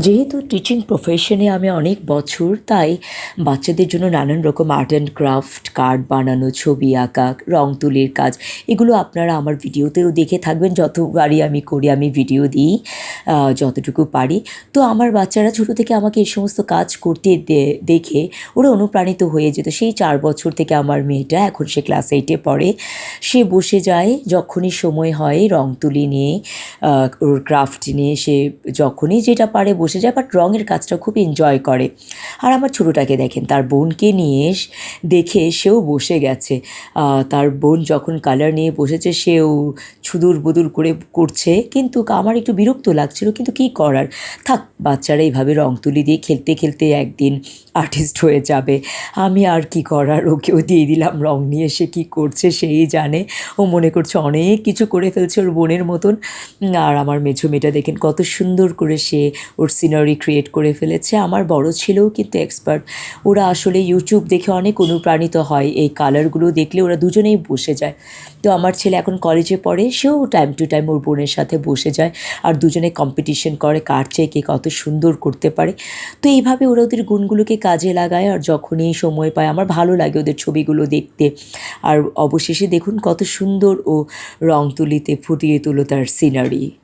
যেহেতু টিচিং প্রফেশনে আমি অনেক বছর, তাই বাচ্চাদের জন্য নানান রকম আর্ট অ্যান্ড ক্রাফট কার্ড বানানো, ছবি আঁকা, রং তুলির কাজ, এগুলো আপনারা আমার ভিডিওতেও দেখে থাকবেন। যতবারই আমি করি, আমি ভিডিও দিই যতটুকু পারি। তো আমার বাচ্চারা ছোটো থেকে আমাকে এই সমস্ত কাজ করতে দেখে ওরা অনুপ্রাণিত হয়ে যেত। সেই চার বছর থেকে আমার মেয়েটা এখন সে ক্লাস এইটে পড়ে। সে বসে যায়, যখনই সময় হয় রং তুলি নিয়ে ওর ক্রাফট নিয়ে সে যখনই যেটা পারে বসে যায় বাট রঙের কাজটা খুব এনজয় করে। আর আমার ছোটোটাকে দেখেন, তার বোনকে নিয়ে দেখে সেও বসে গেছে। তার বোন যখন কালার নিয়ে বসেছে, সেও ছুদুর বুদুর করে করছে। কিন্তু আমার একটু বিরক্ত লাগছিল, কিন্তু কী করার? থাক, বাচ্চারা এইভাবে রং তুলি দিয়ে খেলতে খেলতে একদিন আর্টিস্ট হয়ে যাবে। আমি আর কি করার? ওকেও দিয়ে দিলাম রং নিয়ে, সে কী করছে সেই জানে। ও মনে করছে অনেক কিছু করে ফেলছে ওর বোনের মতন। আর আমার মেঝো মেয়েটা দেখেন কত সুন্দর করে সে ওর সিনারি ক্রিয়েট করে ফেলেছে। আমার বড় ছেলেও কিন্তু এক্সপার্ট ওরা আসলে ইউটিউব দেখে অনেক অনুপ্রাণিত হয়, এই কালারগুলো দেখলে ওরা দুজনেই বসে যায়। তো আমার ছেলে এখন কলেজে পড়ে, সেও টাইম টু টাইম ওর বোনের সাথে বসে যায় আর দুজনে কম্পিটিশন করে কার চেয়ে কে কত সুন্দর করতে পারে। তো এইভাবে ওরা ওদের গুণগুলোকে কাজে লাগায় আর যখনই সময় পায়, আমার ভালো লাগে ওদের ছবিগুলো দেখতে। আর অবশেষে দেখুন কত সুন্দর ও রং তুলিতে ফুটিয়ে তুলো তার সিনারি